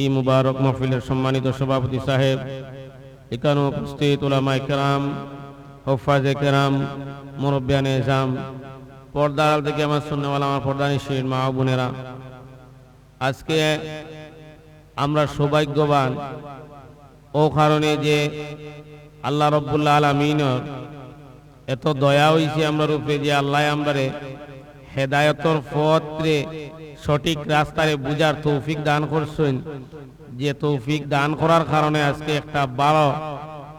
এই মুবারক মহফিলের সম্মানিত সভাপতি সাহেব, এখানে উপস্থিত ওলামাই কেরাম হফাজে কেরাম মুরব্বিয়ানে জাম পর্দার থেকে আমার শুননেওয়ালা আমার পর্দা নিশ্চিত মা বোনেরা। আজকে আমরা সৌভাগ্যবান ও কারণে যে আল্লাহ রব্বুল্লাহ আলমিনর এত দয়া হইছে আমরা রূপে যে আল্লাহ আমরারে হেদায়তর পত্রে সঠিক রাস্তায় বুঝার তৌফিক দান করছেন। যে তৌফিক দান করার কারণে আজকে একটা বড়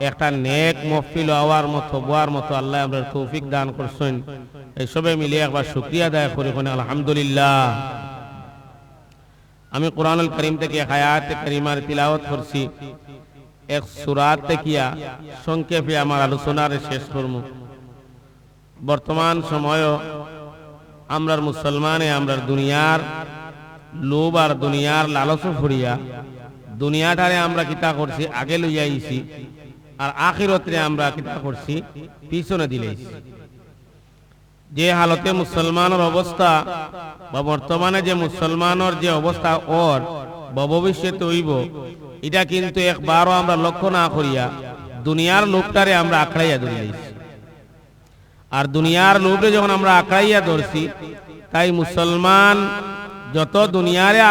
একটা নেক মফিল হওয়ার মতো বোয়ার মতো আল্লাহ আমরা তৌফিক দান করছেন। এইসবে মিলিয়ে একবার শুক্রিয়া দায় করি কোন আলহামদুলিল্লাহ। আমি কোরআনুল করিম থেকে হায়াত করিমার তিলাওয়াত করছি। এক সুরাত দেখিয়া সংক্ষেপে আমার আলোচনার শেষ করব। বর্তমান সময়ও আমরার মুসলমানে, আমরার দুনিয়ার লোভ আর দুনিয়ার লালচ ফুরিয়া দুনিয়াটারে আমরা কিতা করছি, আগে লইয়া আইছি, আর আখিরতরে আমরা কিতা করছি, পিছনে দিলেইছি যে হালতে মুসলমানের অবস্থা বা বর্তমানে যে মুসলমানের যে অবস্থা ওর বা ভবিষ্যতে হইব, এটা কিন্তু একবারও আমরা লক্ষ্য না করিয়া দুনিয়ার লোকটারে আমরা আঁকড়াইয়া ধরিয়াছি আর দুনিয়ার লোভে যখন আমরা আঁকড়াইয়া ধরছি, তাই মুসলমান যত দুনিয়ারে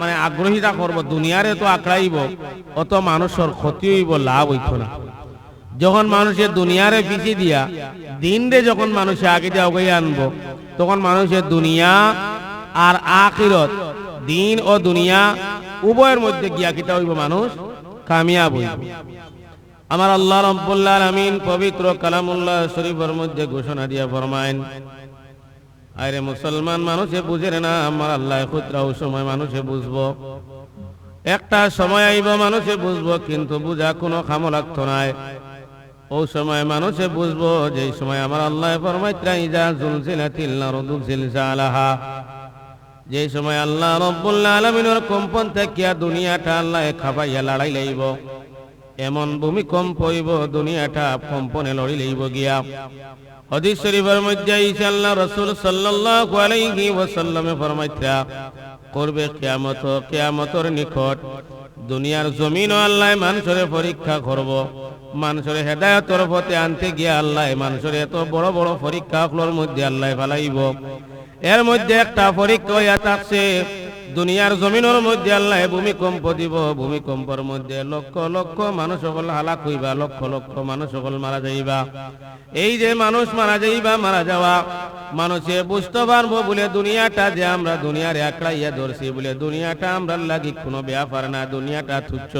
মানে আগ্রহীতা করব, দুনিয়ারে তো আঁকড়াইব, অত মানুষের ক্ষতি হইব, লাভ হইত না। যখন মানুষের দুনিয়ারে পিছিয়ে দিয়া দিন রে যখন মানুষে আগে দিয়ে আনব, তখন মানুষের দুনিয়া আর আখিরত, দিন ও দুনিয়া উভয়ের মধ্যে গিয়া কিতা হইব মানুষ? কামিয়াব হইব। আমার আল্লাহ রব্বুল্লাহ আমিন পবিত্র কালামুল্লাহ শরীফের মধ্যে ঘোষণা দিয়া ফরমাইন আরে মুসলমান, মানুষে বুঝে না আমার আল্লাহ খুচরা ও সময় মানুষে বুঝব। একটা সময় আইব মানুষে বুঝব, কিন্তু বুঝা কোনো খামো লাগতো নাই। ও সময় মানুষে বুঝব যে সময় আমার আল্লাহ ফরমাইত্রা ইজা জুলজিলাতিল আরদু জিলজালাহা। যে সময় আল্লাহ রব্বুল্লাহ আলামিনের কম্পন থাকিয়া দুনিয়াটা আল্লাহ খাবাইয়া লড়াই লাইব। এমন ভূমিকম্প হইব, দুনিয়াটা কম্পনে লড়ি লইব গিয়া। হদিস শরীফের মধ্যে ঈসা আল্লাহ রাসূল সাল্লাল্লাহু আলাইহি ওয়াসাল্লামে ফরমাইতা করবে কিয়ামত, কিয়ামতের নিকট দুনিয়ার জমিন আল্লাহ মানুষের পরীক্ষা করব। মানুষের হেদায়তর পথে আনতে গিয়া আল্লাহ মানুষের এত বড় বড় পরীক্ষাগুলোর মধ্যে আল্লাহ ফেলাইব। এর মধ্যে একটা পরীক্ষা হইয়া থাকছে দুনিয়ার জমিনের মধ্যে আল্লাহ ভূমিকম্প দিব, ভূমিকম্পর মধ্যে লক্ষ লক্ষ মানুষ সকল হালাক হইবা, লক্ষ লক্ষ মানুষ সকল মারা যাইবা। এই যে মানুষ মারা যাইবা, মারা যাওয়া, মানুষে বুঝতে পারব বলে দুনিয়াটা যে আমরা দুনিয়ার একড়াইয়া ধরছি বলে দুনিয়াটা আমরা লাগি কোনো ব্যাপার না, দুনিয়াটা তুচ্ছ।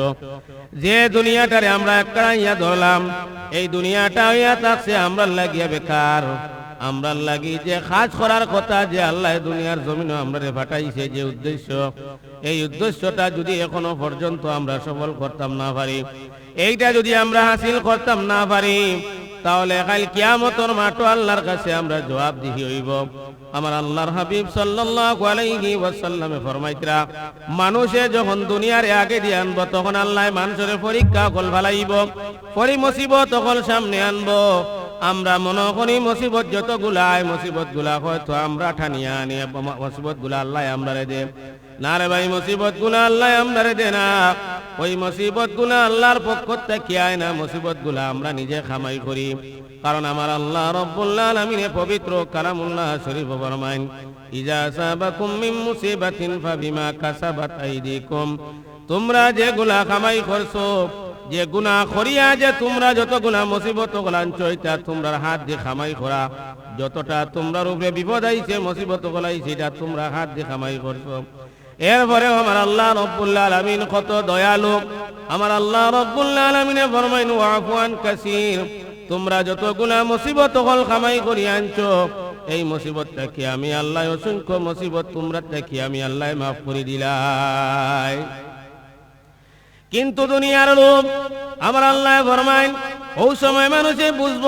যে দুনিয়াটারে আমরা একড়াইয়া ধরলাম, এই দুনিয়াটা হইয়া থাকছে আমরা লাগিয়া বেকার। আমরা লাগি যে কাজ করার কথা যে আল্লাহ দুনিয়ার জমিনে আমরা ফাটাইছে, যে উদ্দেশ্য। এই উদ্দেশ্যটা যদি এখনও পর্যন্ত আমরা সফল করতাম না পারি, এইটা যদি আমরা হাসিল করতাম না পারি, তাহলে কাল কিয়ামতর মাটো আল্লাহর কাছে আমরা জবাব দিহি হইব। আমার আল্লাহর হাবিব সাল্লাল্লাহু আলাইহি ওয়াসাল্লামে ফরমাইতরা, মানুষে যখন দুনিয়ার আগে দিয়ে আনব, তখন আল্লাহ মানুষের পরীক্ষা কল ভালাইব পরি মুসিবত তখন সামনে আনব। আমরা মনে করি মুসিবত যত গুলাই মুসিবতগুলা হয়তো আমরা ঠানিয়া আনি মুসিবতগুলা আল্লাহ আমরা রে দে না রে ভাই, মুসিবতগুলা আল্লাহ আমরা দে না ওই মুসিবতগুলা আল্লাহর পক্ষ থেকে আয় না, মুসিবতগুলা আমরা নিজে খামাই করি। কারণ আমার আল্লাহ রব্বুল্লাহ আলামিনে পবিত্র কালামুল্লাহ শরীফ ফরমাইন, ইজা সাবাকুম মিন মুসিবাতিন ফাবিমা কাসাবাত আইদিকুম। তোমরা যে গুলা খামাই করছ যে গুণা করিয়া যে তোমরা যত গুণা মুসিবত গলাঞ্চ এটা তোমরা হাত দিয়ে খামাই করা। যতটা তোমরা উপরে বিপদ আইছে, মুসিবত গলাই সেটা তোমরা হাত দিয়ে খামাই করছ। এরপরে আমার আল্লাহ রব্বুল্লাহ আলামিন কত দয়ালু। আমার আল্লাহ রব্বুল্লাহ আলামিনে ফরমাইন ওয়াফুয়ান কাসির, তোমরা যত গুণা মুসিবত হল খামাই করি আনছো, এই মুসিবতটা কি আমি আল্লাহ অসংখ্য মুসিবত তোমরা কি আমি আল্লাহ মাফ করে দিলাই। কিন্তু দুনিয়ার লোক আমার আল্লাহ ফরমাইন, ওই সময় মানুষে বুঝব,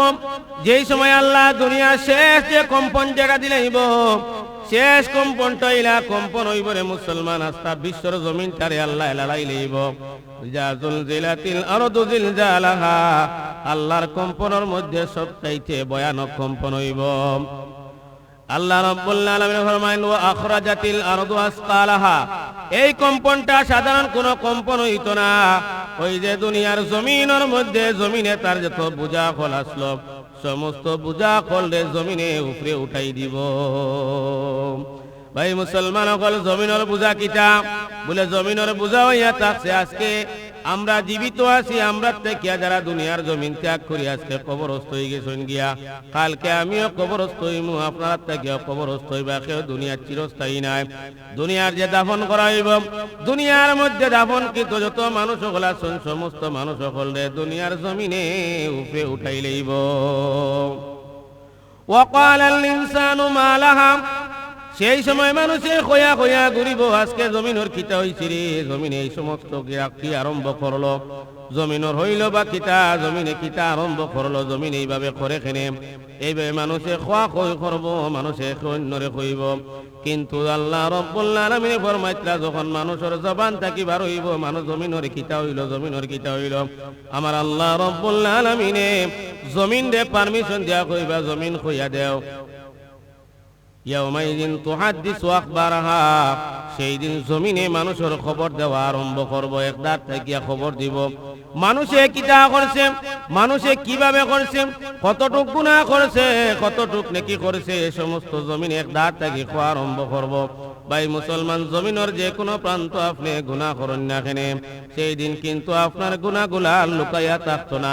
যেই সময় আল্লাহ দুনিয়া শেষ যে কম্পন জায়গা দিলেইব শেষ কম্পনটা ইলা কম্পন হইব রে মুসলমান আস্তা বিশ্বর জমিন তারে আল্লাহ লড়াই লইব। জাজুল জিলাতিল আরদু জিলজালাহা, আল্লাহর কম্পনের মধ্যে সবচাইতে ভয়ানক কম্পন হইব। আল্লাহ এই কম্পনটা সাধারণ কোন কম্পন হইতো না। ওই যে দুনিয়ার জমিনের মধ্যে জমিনে তার যত বোঝা আসলো, সমস্ত বোঝা ফলে জমিনে উপরে উঠাই দিব। ভাই, মুসলমান সকল জমিনের বোঝা কিতা বলে, জমিনের বোঝা হইয়া থাকছে আজকে আমরা জীবিত আছি আমরা থেকে যারা দুনিয়ার জমিন ত্যাগ করি আজকে কবরস্থ হয়ে গেছেন গিয়া কালকে আমিও কবরস্থ হইমু আপনার থেকে কবরস্থ হইবা কেউ দুনিয়ার চিরস্থায়ী নাই দুনিয়ার যে দাফন করা হইব দুনিয়ার মধ্যে দাফন কিন্তু যত মানুষ সকল আছেন সমস্ত মানুষ সকলে দুনিয়ার জমিনে উপরে উঠাই লইব وقال الإنسان ما لها সেই সময় মানুষে খয়া খয়া ঘুরিব। আজকে জমিনের খিতা হইছে রে, জমিনে এই সমস্ত কি আরম্ভ করল। জমিনের হইল বা কিতা জমিনে কিতা আরম্ভ করল, জমিন এইভাবে করে খেনে। এইভাবে মানুষে খোয়া খই করব, মানুষে অন্যরে কইব কিন্তু আল্লাহ রব্বুল আলামিন ফরমাইতরা যখন মানুষের জবান থাকি বার হইব, মানুষ জমিনের কিতা হইল, জমিনের কিতা হইল। আমার আল্লাহ রব্বুল আলামিনে, জমিন দে পারমিশন দিয়া কইবা, জমিন কইয়া দেও। ইয়াউমাইদিন তুহাদ্দিসু আখবারাহা, সেই দিন জমিনে মানুষের খবর দেওয়া আরম্ভ করব একদার থাকিয়া খবর দিব। মানুষে কিতা করছে? মানুষে কীভাবে করছে? কতটুক গুণা করছে? কতটুক নেকি করছে? এ সমস্ত জমিন একদার থেকে খোয়া আরম্ভ করব। ভাই, মুসলমান জমিনের যে কোনো প্রান্ত আপনি গুণা করেন না কেনে? সেই দিন কিন্তু আপনার গুণাগুলা লুকাইয়া থাকতো না।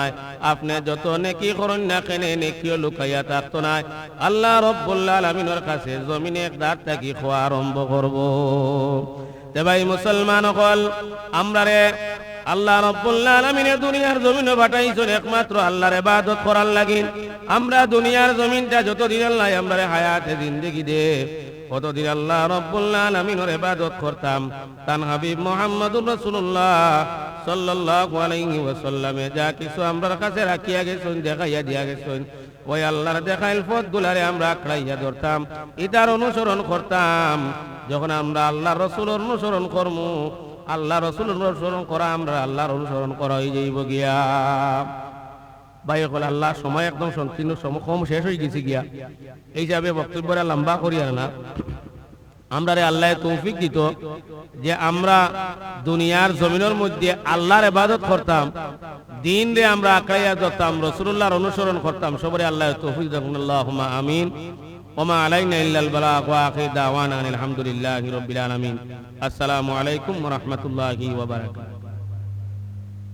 আপনি যত নেকি করেন না কেনে, নেকিও লুকাইয়া থাকতো না। আল্লাহ রব্বুল্লাহ আলমিনের কাছে জমিনে এক দাঁত থাকি খোয়া আরম্ভ করব। তে ভাই, মুসলমান হল আমরা রে আল্লাহ রব্বুল্লাহ আলমিনে দুনিয়ার জমিনে পাঠাইছেন একমাত্র আল্লাহর ইবাদত করার লাগিন আমরা দুনিয়ার জমিনটা যতদিন আল্লাহ আমরা হায়াতে জিন্দেগি দে। কতদিন আল্লাহ রব্বুল্লাহ আলমিনের ইবাদত করতাম? তান হাবিব মোহাম্মদুর রাসূলুল্লাহ সাল্লাল্লাহু আলাইহি ওয়াসাল্লামে যা কিছু আমরার কাছে রাখিয়া গেছেন, দেখাইয়া দিয়া গেছেন, ওই আল্লাহর দেখাইল পথ গুলারে আমরা আঁকড়াইয়া ধরতাম ইটার অনুসরণ করতাম। যখন আমরা আল্লাহ রসুলের অনুসরণ করমু, আল্লাহ রসুলের অনুসরণ করা আমরা আল্লাহর অনুসরণ করা হয়ে যাইব গিয়া। ভাই হল আল্লাহ, সময় একদম সংকীর্ণ কম শেষ হয়ে গেছে গিয়া। এই হিসাবে বক্তব্যটা লম্বা করিয়া না আমরা রে আল্লাহ তৌফিক দিত যে আমরা দুনিয়ার জমিনের মধ্যে আল্লাহর ইবাদত করতাম দিন রে আমরা আঁকড়াইয়া ধরতাম রসুল্লাহর অনুসরণ করতাম, সবরে আল্লাহ তৌফিক দেখুন আল্লাহুম্মা আমিন। ওমা আলাইনা ইল্লাল বালাগ ওয়া আখির দাওয়ানা আনিল হামদুলিল্লাহি রাব্বিল আলামিন। আসসালামু আলাইকুম ওয়া রাহমাতুল্লাহি ওয়া বারাকাতুহু।